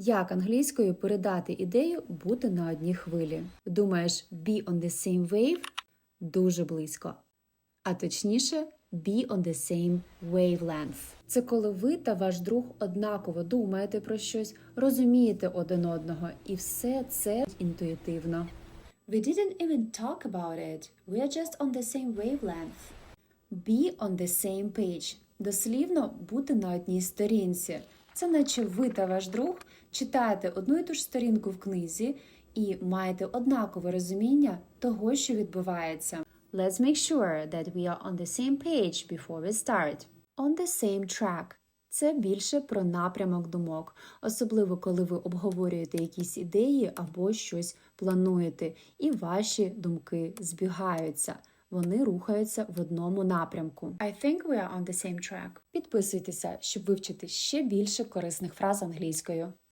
Як англійською передати ідею бути на одній хвилі? Думаєш, be on the same wave? Дуже близько. А точніше, be on the same wavelength. Це коли ви та ваш друг однаково думаєте про щось, розумієте один одного, і все це інтуїтивно. We didn't even talk about it. We are just on the same wavelength. Be on the same page. Дослівно бути на одній сторінці. Це наче ви та ваш друг читаєте одну і ту ж сторінку в книзі і маєте однакове розуміння того, що відбувається. Let's make sure that we are on the same page before we start. On the same track. Це більше про напрямок думок, особливо коли ви обговорюєте якісь ідеї або щось плануєте, і ваші думки збігаються. Вони рухаються в одному напрямку. I think we are on the same track. Підписуйтеся, щоб вивчити ще більше корисних фраз англійською.